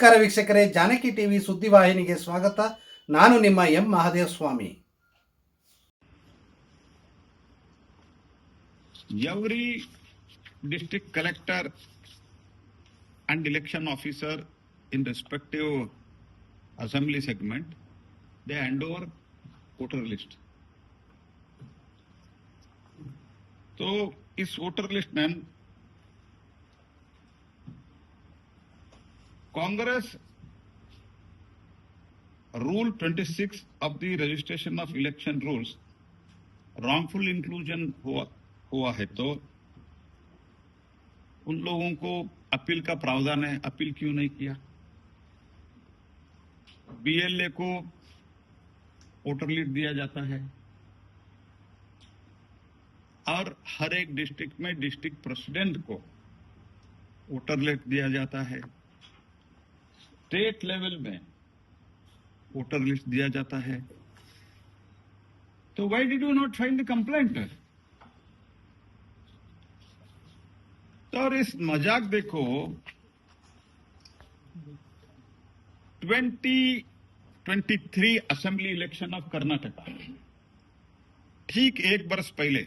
ನಮಸ್ಕಾರ ವೀಕ್ಷಕರೇ ಜಾನಕಿ ಟಿವಿ ಸುದ್ದಿವಾಹಿನಿಗೆ ಸ್ವಾಗತ ನಾನು ನಿಮ್ಮ M Mahadeva Swamy every district collector and election officer in respective assembly segment, they hand over voter list. तो इस वोटर लिस्ट में Congress rule 26 of the registration of election rules wrongful inclusion हुआ हुआ है तो उन लोगों को अपील का प्रावधान है, अपील क्यों नहीं किया? बीएलए को वोटर लीड दिया जाता है। और हर एक डिस्ट्रिक्ट में डिस्ट्रिक्ट प्रेसिडेंट को वोटर लिस्ट दिया जाता है। स्टेट लेवल में वोटर लिस्ट दिया जाता है। तो why did you not find the complaint तो और इस मज़ाक देखो twenty twenty three assembly election of Karnataka ठीक एक बरस पहले।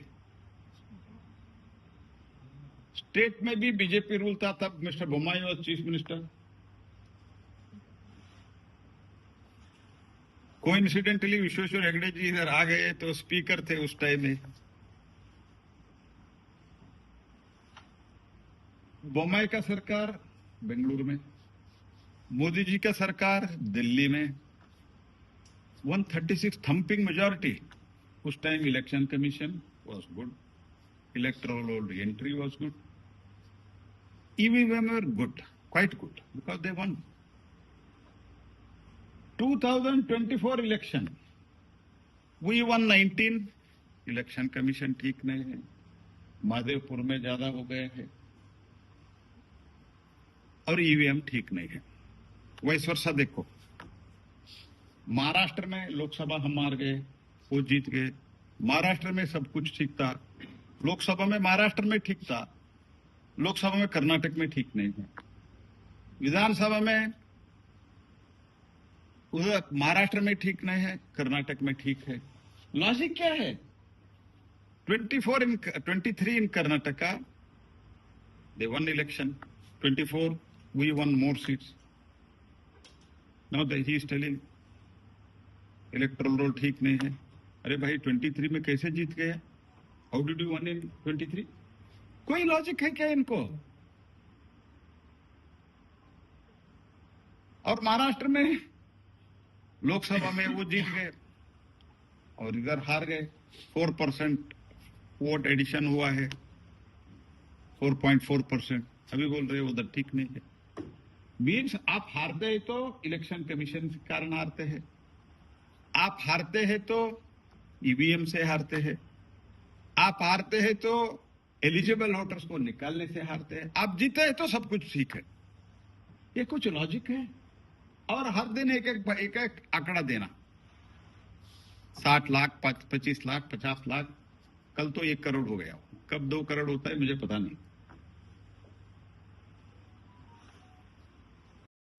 स्टेट में भी बीजेपी रूल था, तब मिस्टर बोमाई और chief minister coincidentally Vishweshwar Hegde ji इधर आ गए तो स्पीकर थे उस टाइम में। बोमाई का सरकार बेंगलुरु में। मोदी जी का सरकार दिल्ली में। 136 थंपिंग मेजॉरिटी उस time election commission was good electoral entry was good EVM good quite good because they won 2024 election we won 19 election commission ठीक नहीं है. महादेवपुर में ज़्यादा हो गए हैं. और ईवीएम ठीक नहीं है. वैस वर्षा देखो. महाराष्ट्र में लोकसभा हम मार गए, वो जीत गए. महाराष्ट्र में सब कुछ ठीक था. लोकसभा में महाराष्ट्र में ठीक था. लोकसभा में कर्नाटक में ठीक नहीं है. विधानसभा में महाराष्ट्र में ठीक नहीं है कर्नाटक में ठीक है। लॉजिक क्या है? 24 in 23 in Karnataka, they won election. 24, we won more seats. Now that he is telling electoral roll ठीक नहीं है। अरे भाई 23 में कैसे जीत गए? How did you won in 23 कोई लॉजिक है क्या इनको? और महाराष्ट्र में लोकसभा में वो जीत गए और इधर हार गए। फोर परसेंट वोट एडिशन हुआ है। 4.4 परसेंट। अभी बोल रहे उधर ठीक नहीं है। मीन्स आप हारते हैं तो इलेक्शन कमीशन के कारण हारते हैं। आप हारते हैं तो ईवीएम से हारते हैं। आप हारते हैं तो एलिजिबल वोटर्स को निकालने से हारते हैं। आप जीते हैं तो सब कुछ ठीक है। ये कुछ लॉजिक है? और हर दिन एक एक एक एक आंकड़ा देना। साठ लाख पच्चीस लाख, पचास लाख, कल तो एक करोड़ हो गया। कब दो करोड़ होता है, मुझे पता नहीं।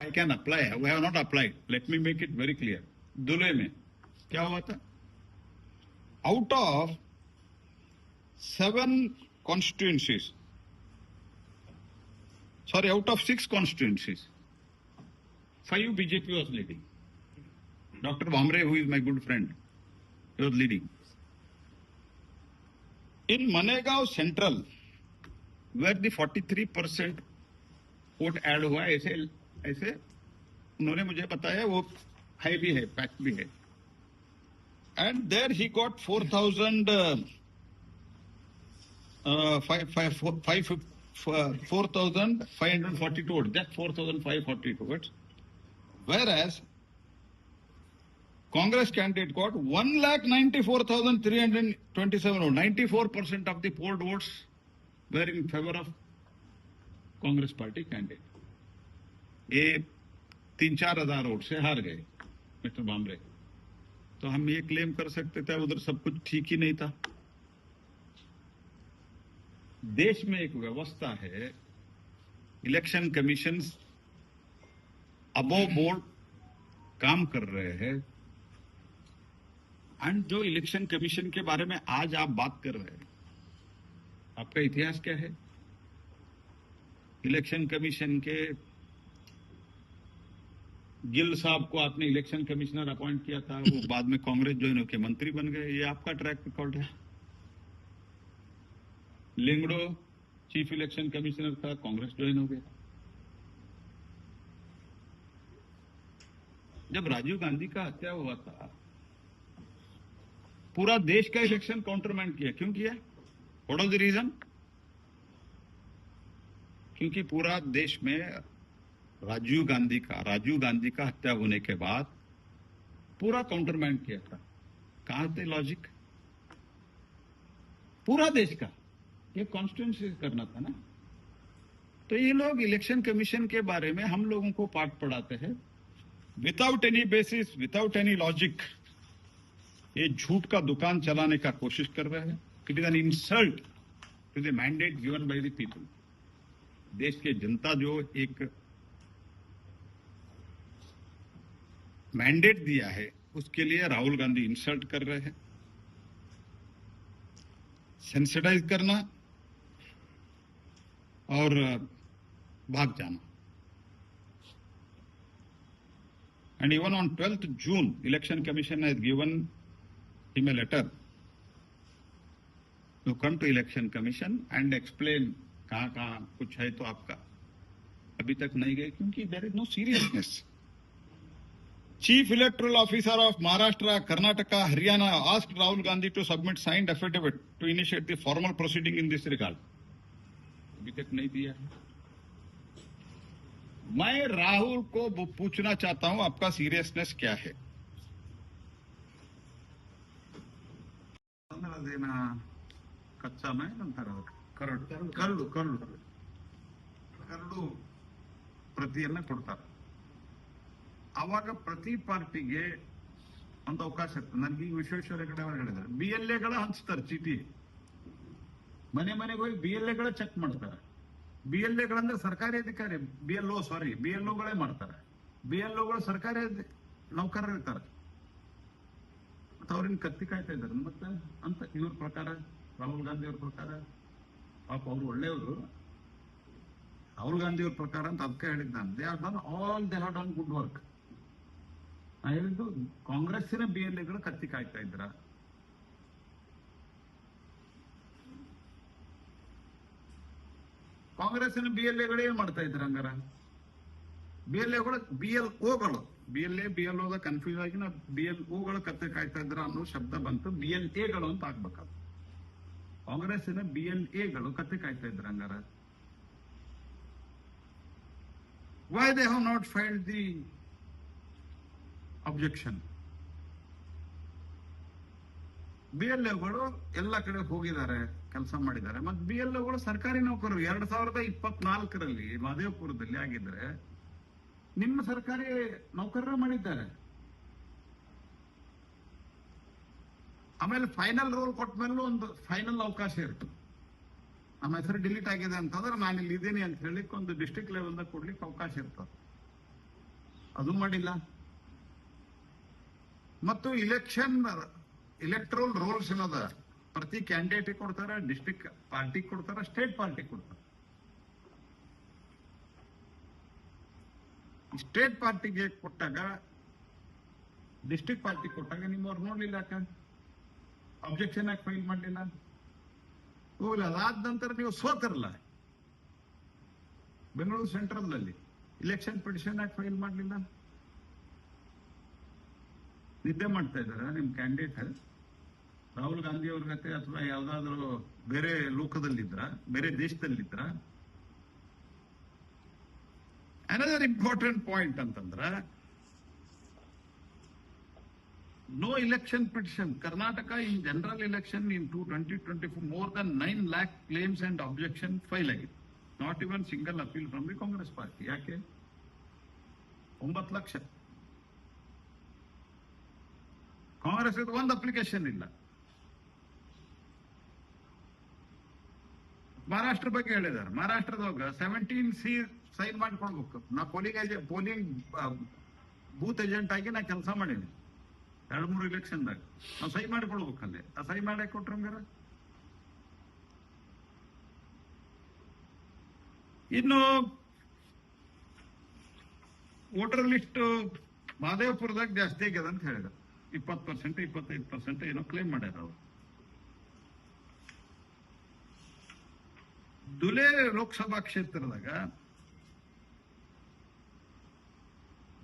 I can apply we have not applied let me make it very clear Dhule में क्या हुआ था? Out of seven constituencies sorry out of six constituencies five BJP was leading doctor Bhamre who is my good friend was leading in Manegaon Central, where the 43 percent vote add हुआ ऐसे ऐसे उन्होंने मुझे बताया वो है भी है फैक्ट भी है। And there he got four thousand five four thousand five hundred forty two vote that four thousand five forty two votes as Congress candidate got 1,94,327 votes. 94% of the polled votes were in favor of Congress party candidate. ये तीन चार हज़ार vote से हार गए mister Bamre तो हम ये क्लेम कर सकते थे उधर सब कुछ ठीक ही नहीं था देश में एक व्यवस्था है इलेक्शन कमीशन अबो बोर्ड काम कर रहे हैं। एंड जो इलेक्शन कमीशन के बारे में आज आप बात कर रहे हैं आपका इतिहास क्या है? इलेक्शन कमीशन के गिल साहब को आपने इलेक्शन कमिश्नर अपॉइंट किया था वो बाद में कांग्रेस ज्वाइन होकर मंत्री बन गए। ये आपका ट्रैक रिकॉर्ड है। लिंगड़ो चीफ इलेक्शन कमिश्नर था कांग्रेस ज्वाइन हो गया। जब राजीव गांधी का हत्या हुआ था, पूरा देश का इलेक्शन काउंटरमेंट किया। क्यों किया? व्हाट ऑफ़ द रीजन क्योंकि पूरा देश में राजीव गांधी का, राजीव गांधी का हत्या होने के बाद पूरा काउंटरमेंट किया था। कहा थे लॉजिक पूरा देश का। ये कॉन्स्टिट्यूंसी करना था ना। तो ये लोग इलेक्शन कमीशन के बारे में हम लोगों को पाठ पढ़ाते हैं। Without any basis without any logic ये झूठ का दुकान चलाने का कोशिश कर रहे हैं। It is an insult to the mandate given by the people देश के जनता जो एक मैंडेट दिया है, उसके लिए राहुल गांधी इंसल्ट कर रहे हैं। सेंसिटाइज करना और भाग जाना। And even on 12th June, Election Commission has given him a letter to come to Election Commission and explain कहाँ कहाँ कुछ है तो आपका अभी तक नहीं गए क्योंकि there is no seriousness Chief Electoral Officer of Maharashtra, Karnataka, Haryana asked Rahul Gandhi to submit signed affidavit to initiate the formal proceeding in this regard. अभी तक नहीं दिया है मैं राहुल को वो पूछना चाहता हूं आपका सीरियसनेस क्या है ಅದೇನ ಕಚ್ಚಾ ಮೇ ಅಂತಾರ ಕರಡು ಕರಡು ಕರಡು ಕರಡು ಪ್ರತಿಯನ್ನ ಕೊಡ್ತಾರೆ ಅವಾಗ ಪ್ರತಿ ಪಾರ್ಟಿಗೆ ಒಂದು ಅವಕಾಶ ಇರ್ತದೆ ನನಗೆ ಈಗ ವಿಶ್ವೇಶ್ವರ ಹೆಗಡೆ ಅವರು ಹೇಳಿದ್ದಾರೆ ಬಿ ಎಲ್ ಎಗಳ ಹಂಚ್ತಾರೆ ಚೀಟಿ ಮನೆ ಮನೆಗೆ ಹೋಗಿ ಬಿ ಎಲ್ ಎಗಳ ಚೆಕ್ ಮಾಡ್ತಾರೆ ಬಿ ಎಲ್ ಎಗಳಂದ್ರೆ ಸರ್ಕಾರಿ ಅಧಿಕಾರಿ B L O sorry B L ಓಗಳೇ ಮಾಡ್ತಾರೆ. ಬಿ ಎಲ್ ಓಗಳು ಸರ್ಕಾರಿ ನೌಕರರು ಇರ್ತಾರೆ. ಮತ್ತೆ ಅವ್ರಿಂದ ಕತ್ತಿ ಕಾಯ್ತಾ ಇದ್ದಾರೆ. ಮತ್ತೆ ಅಂತ ಇವ್ರ ಪ್ರಕಾರ, ರಾಹುಲ್ ಗಾಂಧಿ ಅವ್ರ ಪ್ರಕಾರ, ಪಾಪ ಅವ್ರು ಒಳ್ಳೆಯವರು. ರಾಹುಲ್ ಗಾಂಧಿ ಅವ್ರ ಪ್ರಕಾರ ಅಂತ ಅದಕ್ಕೆ ಹೇಳಿದ್ದ ನಾನು. They are done all they have done good work ನಾ ಹೇಳಿದ್ದು ಕಾಂಗ್ರೆಸ್ಸಿನ ಬಿ ಎಲ್ ಎಗಳು ಕತ್ತಿ ಕಾಯ್ತಾ ಇದ್ರ. ಕಾಂಗ್ರೆಸ್ಸಿನ ಬಿ ಎಲ್ ಎಗಳು ಏನ್ ಮಾಡ್ತಾ ಇದ್ರ ಹಂಗಾರ? ಬಿ ಎಲ್ ಎಗಳು B L ಓಗಳು B L A B L ಓದ ಕನ್ಫ್ಯೂಸ್ ಆಗಿ ನಾ ಬಿ ಎಲ್ ಓಗಳು ಕತ್ತೆ ಕಾಯ್ತಾ ಇದ್ರ ಅನ್ನೋ ಶಬ್ದ ಬಂತು. ಬಿ ಎಲ್ ಎಗಳು ಅಂತ ಆಗ್ಬೇಕದು. ಕಾಂಗ್ರೆಸ್ಸಿನ ಬಿ ಎಲ್ ಎಗಳು ಕತ್ತೆ ಕಾಯ್ತಾ ಇದ್ರ ಹಂಗಾರ? Why they have not filed the objection B L ಎಗಳು ಎಲ್ಲ ಕಡೆ ಹೋಗಿದ್ದಾರೆ. ಕೆಲಸ ಮಾಡಿದ್ದಾರೆ. ಮತ್ತೆ ಬಿ ಎಲ್ ಒಗಳು ಸರ್ಕಾರಿ ನೌಕರರು, ಎರಡ್ ಸಾವಿರದ ಇಪ್ಪತ್ನಾಲ್ಕರಲ್ಲಿ ಮಹದೇವಪುರದಲ್ಲಿ ಆಗಿದ್ರೆ ನಿಮ್ಮ ಸರ್ಕಾರಿ ನೌಕರರ ಮಾಡಿದ್ದಾರೆ. ಆಮೇಲೆ ಫೈನಲ್ ರೋಲ್ ಕೊಟ್ಟ ಮೇಲೂ ಒಂದು ಫೈನಲ್ ಅವಕಾಶ ಇರ್ತು. ನಮ್ಮ ಹೆಸರು ಡಿಲೀಟ್ ಆಗಿದೆ ಅಂತಂದ್ರೆ ನಾನು ಇಲ್ಲಿ ಇದ್ದೀನಿ ಅಂತ ಹೇಳಿಕ್ ಒಂದು ಡಿಸ್ಟ್ರಿಕ್ಟ್ ಲೆವೆಲ್ದಾಗ ಕೊಡ್ಲಿಕ್ಕೆ ಅವಕಾಶ ಇರ್ತದೆ ಅದು ಮಾಡಿಲ್ಲ. ಮತ್ತು ಇಲೆಕ್ಷನ್ ಇಲೆಕ್ಟ್ರಲ್ ರೋಲ್ಸ್ ಏನದ? ಪ್ರತಿ ಕ್ಯಾಂಡಿಡೇಟ್ ಕೊಡ್ತಾರ ಡಿಸ್ಟ್ರಿಕ್ಟ್ ಪಾರ್ಟಿ ಕೊಡ್ತಾರ ಸ್ಟೇಟ್ ಪಾರ್ಟಿ ಕೊಡ್ತಾರ. ಸ್ಟೇಟ್ ಪಾರ್ಟಿಗೆ ಕೊಟ್ಟಾಗ ಡಿಸ್ಟ್ರಿಕ್ಟ್ ಪಾರ್ಟಿ ಕೊಟ್ಟಾಗ ನಿಮ್ಮವ್ರು ನೋಡ್ಲಿಲ್ಲ ಯಾಕ? ಅಬ್ಜೆಕ್ಷನ್ ಯಾಕೆ ಫೈಲ್ ಮಾಡಲಿಲ್ಲ? ಹೋಗಿಲ್ಲ ಅದಾದ ನಂತರ ನೀವು ಸೋತರಲ್ಲ. ಬೆಂಗಳೂರು ಸೆಂಟ್ರಲ್ ಅಲ್ಲಿ ಇಲೆಕ್ಷನ್ ಪಿಟಿಷನ್ ಯಾಕೆ ಫೈಲ್ ಮಾಡಲಿಲ್ಲ? ನಿದ್ದೆ ಮಾಡ್ತಾ ಇದ್ದಾರ ನಿಮ್ ಕ್ಯಾಂಡಿಡೇಟ್ ರಾಹುಲ್ ಗಾಂಧಿ ಅವ್ರ ಜೊತೆ ಅಥವಾ ಯಾವ್ದಾದ್ರು ಬೇರೆ ಲೋಕದಲ್ಲಿದ್ರ? ಬೇರೆ ದೇಶದಲ್ಲಿದ್ರ? ಅನದರ್ ಇಂಪಾರ್ಟೆಂಟ್ ಪಾಯಿಂಟ್ ಅಂತಂದ್ರ no election petition Karnataka in general Karnataka in general election in 2024, more than 9 lakh claims and objection file ಆಗಿದೆ not even single appeal from the Congress party ಯಾಕೆ? ಒಂಬತ್ತು ಲಕ್ಷ. ಕಾಂಗ್ರೆಸ್ ಒಂದು ಅಪ್ಲಿಕೇಶನ್ ಇಲ್ಲ. ಮಹಾರಾಷ್ಟ್ರ ಬಗ್ಗೆ ಹೇಳಿದ್ದಾರೆ. ಮಹಾರಾಷ್ಟ್ರದಾಗ ಸೆವೆಂಟೀನ್ ಸಿ ಸೈನ್ ಮಾಡ್ಕೊಳ್ಬೇಕು ನಾ polling agent polling booth agent ಆಗಿ ನಾ ಕೆಲಸ ಮಾಡೀನಿ. ಎರಡು ಮೂರು ಇಲೆಕ್ಷನ್ದಾಗ ನಾವು ಸೈನ್ ಮಾಡಿಕೊಳ್ಬೇಕು ಅಲ್ಲಿ. ಆ ಸೈ ಮಾಡಕ್ ಕೊಟ್ರಿ ಹಂಗಾರ? ಇನ್ನು ವೋಟರ್ ಲಿಸ್ಟ್ ಮಹದೇವಪುರದಾಗ ಜಾಸ್ತಿ ಆಗ್ಯದ ಅಂತ ಹೇಳಿದ ಇಪ್ಪತ್ತು ಪರ್ಸೆಂಟ್ ಇಪ್ಪತ್ತೈದು ಪರ್ಸೆಂಟ್ ಏನೋ ಕ್ಲೇಮ್ ಮಾಡ್ಯಾರ ಅವ್ರು. ದುಲೆ ಲೋಕಸಭಾ ಕ್ಷೇತ್ರದಾಗ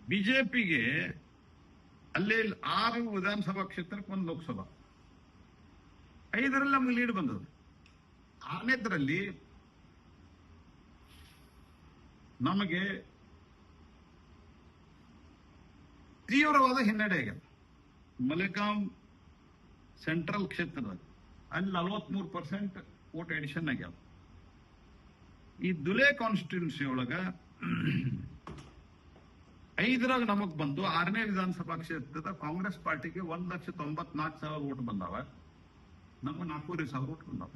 ಬಿಜೆಪಿಗೆ ಅಲ್ಲಿ ಆರು ವಿಧಾನಸಭಾ ಕ್ಷೇತ್ರಕ್ಕೆ ಒಂದು ಲೋಕಸಭಾ. ಐದರಲ್ಲಿ ನಮ್ಗೆ ಲೀಡ್ ಬಂದದ್ದು. ಆರನೇದ್ರಲ್ಲಿ ನಮಗೆ ತೀವ್ರವಾದ ಹಿನ್ನಡೆ ಆಗ್ಯದ. ಮಲೆಗಾಂ ಸೆಂಟ್ರಲ್ ಕ್ಷೇತ್ರದಾಗ. ಅಲ್ಲಿ ನಲವತ್ಮೂರು ಪರ್ಸೆಂಟ್ ವೋಟ್ ಎಡಿಷನ್ ಆಗ್ಯಾವ ಈ ದುಲೆ ಕಾನ್ಸ್ಟಿಟ್ಯೂನ್ಸಿ ಒಳಗ ಐದರಾಗ ನಮಗ್ ಬಂದು ಆರನೇ ವಿಧಾನಸಭಾ ಕ್ಷೇತ್ರದ ಕಾಂಗ್ರೆಸ್ ಪಾರ್ಟಿಗೆ ಒಂದ್ ಲಕ್ಷ ತೊಂಬತ್ನಾಲ್ಕು ಸಾವಿರ ವೋಟ್ ಬಂದಾವ. ನಮ್ಗೆ ನಾಲ್ಕೂವರೆ ಸಾವಿರ ವೋಟ್ ಬಂದಾವ.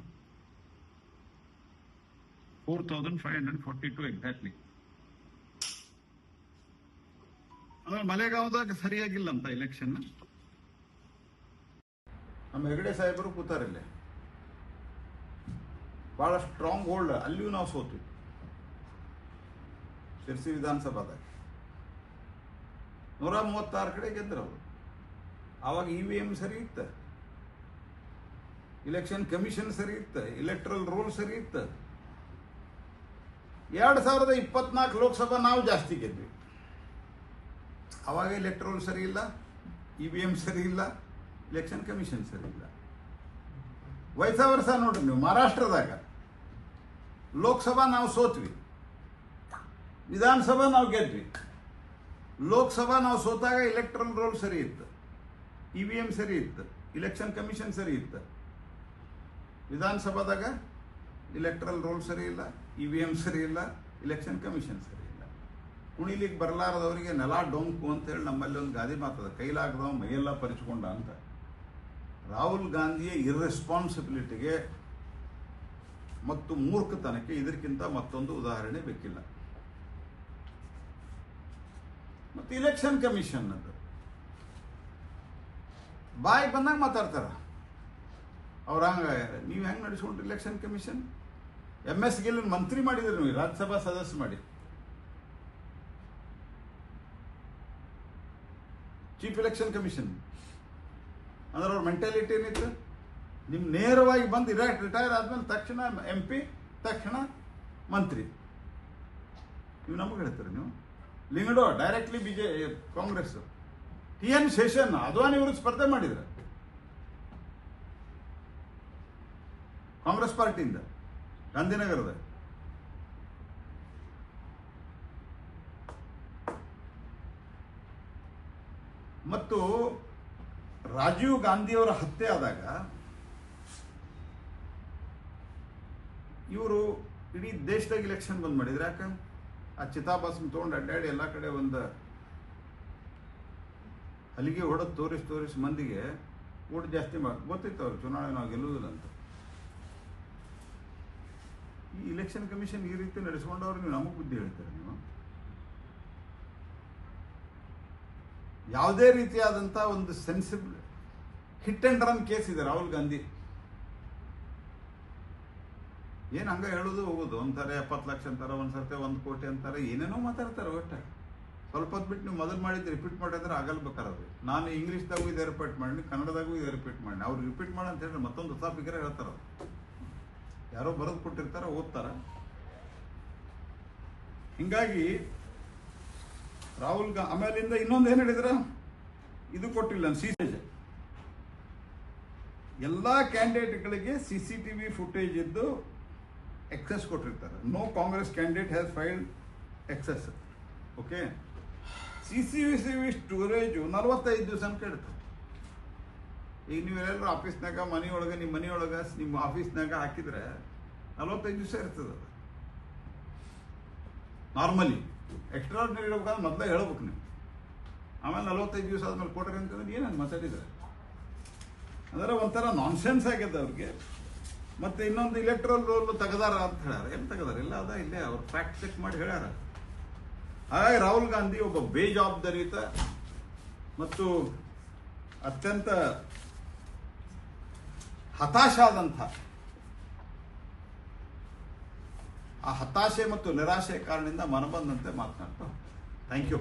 Four thousand five hundred forty two exactly ಅಂದ್ರೆ ಸರಿಯಾಗಿಲ್ಲ ಅಂತ ಎಲೆಕ್ಷನ್ ನಮ್ಮ ಹೆಗಡೆ ಸಾಹೇಬರು ಕೂತಾರಿಲ್ಲೇ. ಬಹಳ ಸ್ಟ್ರಾಂಗ್ ಹೋಲ್ಡ್ ಅಲ್ಲಿಯೂ ನಾವು ಸೋತ್ವಿ. ಶಿರ್ಸಿ ವಿಧಾನಸಭಾದಾಗ. ನೂರ ಮೂವತ್ತಾರು ಕಡೆ ಗೆದ್ರು ಅವರು. ಆವಾಗ ಇ ವಿ ಎಂ ಸರಿ ಇತ್ತ. ಇಲೆಕ್ಷನ್ ಕಮಿಷನ್ ಸರಿ ಇತ್ತ. ಇಲೆಕ್ಟ್ರಲ್ ರೂಲ್ ಸರಿ ಇತ್ತ. ಎರಡು ಸಾವಿರದ ಇಪ್ಪತ್ನಾಲ್ಕು ಲೋಕಸಭಾ ನಾವು ಜಾಸ್ತಿ ಗೆದ್ವಿ. ಅವಾಗ ಇಲೆಕ್ಟ್ರಲ್ ಸರಿ ಇಲ್ಲ ಇ ವಿ ಎಂ ಸರಿ ಇಲ್ಲ ಇಲೆಕ್ಷನ್ ಕಮಿಷನ್ ಸರಿ ಇಲ್ಲ. ವಯಸ್ಸ ವರ್ಷ ನೋಡ್ರಿ ನೀವು, ಮಹಾರಾಷ್ಟ್ರದಾಗ. ಲೋಕಸಭಾ ನಾವು ಸೋತ್ವಿ. ವಿಧಾನಸಭಾ ನಾವು ಗೆದ್ವಿ. ಲೋಕಸಭಾ ನಾವು ಸೋತಾಗ ಇಲೆಕ್ಟ್ರಲ್ ರೋಲ್ ಸರಿ ಇತ್ತು. ಇ ವಿ ಎಂ ಸರಿ ಇತ್ತು. ಇಲೆಕ್ಷನ್ ಕಮಿಷನ್ ಸರಿ ಇತ್ತು. ವಿಧಾನಸಭಾದಾಗ ಇಲೆಕ್ಟ್ರಲ್ ರೋಲ್ ಸರಿ ಇಲ್ಲ ಇ ವಿ ಎಂ ಸರಿ ಇಲ್ಲ ಇಲೆಕ್ಷನ್ ಕಮಿಷನ್ ಸರಿ ಇಲ್ಲ. ಕುಣಿಲಿಕ್ಕೆ ಬರಲಾರದವರಿಗೆ ನೆಲ ಡೊಂಕು ಅಂತೇಳಿ ನಮ್ಮಲ್ಲಿ ಒಂದು ಗಾದೆ ಮಾತದ, ಕೈಲಾಗದವ ಮೈಯೆಲ್ಲ ಪರಿಚಿಕೊಂಡ ಅಂತ. ರಾಹುಲ್ ಗಾಂಧಿಯ ಇರ್ರೆಸ್ಪಾನ್ಸಿಬಿಲಿಟಿಗೆ ಮತ್ತು ಮೂರ್ಖತನಕ್ಕೆ ಇದಕ್ಕಿಂತ ಮತ್ತೊಂದು ಉದಾಹರಣೆ ಬೇಕಿಲ್ಲ. ಮತ್ತು ಇಲೆಕ್ಷನ್ ಕಮಿಷನ್ ಅದು ಬಾಯಿ ಬಂದಾಗ ಮಾತಾಡ್ತಾರ. ಅವ್ರ ಹಂಗ, ನೀವು ಹೆಂಗ್ ನಡೆಸ್ಕೊಂಡ್ರಿ election commission M S Gill ಮಂತ್ರಿ ಮಾಡಿದ್ರಿ ನೀವು, ರಾಜ್ಯಸಭಾ ಸದಸ್ಯ ಮಾಡಿ. ಚೀಫ್ ಎಲೆಕ್ಷನ್ ಕಮಿಷನ್ ಅಂದ್ರೆ ಅವ್ರ ಮೆಂಟಾಲಿಟಿ ಏನಿತ್ತು? ನಿಮ್ ನೇರವಾಗಿ ಬಂದು ಇರಾಕ್ ರಿಟೈರ್ ಆದಮೇಲೆ ತಕ್ಷಣ ಎಂ ಪಿ ತಕ್ಷಣ ಮಂತ್ರಿ. ನೀವು ನಮಗೆ ಹೇಳ್ತೀರಿ ನೀವು? ಲಿಂಗಡೋ ಡೈರೆಕ್ಟ್ಲಿ ಬಿಜೆ ಕಾಂಗ್ರೆಸ್. ಟಿ ಎನ್ ಶೇಷನ್, ಅದ್ವಾನಿ ಇವರು ಸ್ಪರ್ಧೆ ಮಾಡಿದ್ರು. ಕಾಂಗ್ರೆಸ್ ಪಾರ್ಟಿಯಿಂದ, ಗಾಂಧಿನಗರದ. ಮತ್ತು ರಾಜೀವ್ ಗಾಂಧಿಯವರ ಹತ್ಯೆ ಆದಾಗ ಇವರು ಇಡೀ ದೇಶದಾಗ ಇಲೆಕ್ಷನ್ ಬಂದ್ ಮಾಡಿದ್ರು. ಯಾಕೆ? ಆ ಚಿತಾಭಾಸನ ತೊಗೊಂಡು ಅಡ್ಡಾಡಿ ಎಲ್ಲ ಕಡೆ ಒಂದು ಅಲ್ಲಿಗೆ ಹೊಡೆದು ತೋರಿಸಿ ತೋರಿಸಿ ಮಂದಿಗೆ ಓಟ್ ಜಾಸ್ತಿ ಮಾಡಿ ಗೊತ್ತಿತ್ತು ಅವ್ರು ಚುನಾವಣೆ ನಾವು ಗೆಲ್ಲುವುದಿಲ್ಲ ಅಂತ. ಈ ಇಲೆಕ್ಷನ್ ಕಮಿಷನ್ ಈ ರೀತಿ ನಡೆಸ್ಕೊಂಡವ್ರು ನೀವು ನಮಗೆ ಬುದ್ಧಿ ಹೇಳ್ತೀರ ನೀವು? ಯಾವುದೇ ರೀತಿಯಾದಂಥ ಒಂದು sensible hit and run case ಇದೆ ರಾಹುಲ್ ಗಾಂಧಿ. ಏನು ಹಂಗೆ ಹೇಳೋದು ಹೋಗೋದು? ಒಂಥರ ಎಪ್ಪತ್ತು ಲಕ್ಷ ಅಂತಾರೆ, ಒಂದು ಸರ್ತಿ ಒಂದು ಕೋಟಿ ಅಂತಾರೆ, ಏನೇನೋ ಮಾತಾಡ್ತಾರೆ ಒಟ್ಟ. ಸ್ವಲ್ಪ ಹೊತ್ತು ಬಿಟ್ಟು ನೀವು ಮೊದಲು ಮಾಡಿದ್ದು ರಿಪೀಟ್ ಮಾಡಿದ್ರೆ ಆಗಲ್ ಬೇಕಾರದು ನಾನು ಇಂಗ್ಲೀಷ್ದಾಗೂ ಇದೇ ರಿಪೀಟ್ ಮಾಡಿ ಕನ್ನಡದಾಗೂ ಇದೇ ರಿಪೀಟ್ ಮಾಡಿ ಅವ್ರು ರಿಪೀಟ್ ಮಾಡಿ ಅಂತ ಹೇಳಿದ್ರೆ ಮತ್ತೊಂದು ಹೊಸ ಫಿಗರ್ ಹೇಳ್ತಾರ ಯಾರೋ ಬರೆದು ಕೊಟ್ಟಿರ್ತಾರೆ, ಓದ್ತಾರ. ಹಿಂಗಾಗಿ ರಾಹುಲ್ ಗಾ, ಆಮೇಲಿಂದ ಇನ್ನೊಂದು ಏನು ಹೇಳಿದ್ರ? ಇದು ಕೊಟ್ಟಿಲ್ಲ ಸಿ ಎಲ್ಲ ಕ್ಯಾಂಡಿಡೇಟ್ಗಳಿಗೆ C C T V footage ಇದ್ದು ಎಕ್ಸೆಸ್ ಕೊಟ್ಟಿರ್ತಾರೆ. No Congress candidate has failed access okay C C V C V storage ನಲವತ್ತೈದು ದಿವಸ ಕೇಳ್ತಾರೆ ಈಗ ನೀವೆಲ್ಲರೂ ಆಫೀಸ್ನಾಗ ಮನೆಯೊಳಗೆ, ನಿಮ್ಮ ಮನೆಯೊಳಗೆ, ನಿಮ್ಮ ಆಫೀಸ್ನಾಗ ಹಾಕಿದ್ರೆ ನಲವತ್ತೈದು ದಿವಸ ಇರ್ತದೆ ಅದು. ನಾರ್ಮಲಿ ಎಕ್ಸ್ಟ್ರಾರ್ಡಿನರಿ ಇರ್ಬೇಕಾದ್ರೆ ಮೊದಲೇ ಹೇಳ್ಬೇಕು ನೀವು. ಆಮೇಲೆ ನಲವತ್ತೈದು ದಿವಸ ಆದ್ಮೇಲೆ ಕೊಟ್ರಿ ಅಂತಂದ್ರೆ ಏನೇನು ಮಾತಾಡಿದ್ರೆ? ಅಂದರೆ ಒಂಥರ ನಾನ್ಸೆನ್ಸ್ ಆಗಿದೆ ಅವ್ರಿಗೆ. ಮತ್ತೆ ಇನ್ನೊಂದು ಇಲೆಕ್ಟ್ರಲ್ ರೋಲ್ ತೆಗದಾರ ಅಂತ ಹೇಳ್ಯಾರ. ಏನ್ ತೆಗದಾರ? ಇಲ್ಲ, ಅದ ಇಲ್ಲೇ ಅವ್ರು ಫ್ಯಾಕ್ಟ್ ಚೆಕ್ ಮಾಡಿ ಹೇಳ್ಯಾರ. ಹಾಗಾಗಿ ರಾಹುಲ್ ಗಾಂಧಿ ಒಬ್ಬ ಬೇಜವಾಬ್ದಾರಿಯುತ ಮತ್ತು ಅತ್ಯಂತ ಹತಾಶಾದಂಥ. ಆ ಹತಾಶೆ ಮತ್ತು ನಿರಾಶೆ ಕಾರಣದಿಂದ ಮನಬಂದಂತೆ ಮಾತನಾಡ್ತಾ ಥ್ಯಾಂಕ್ ಯು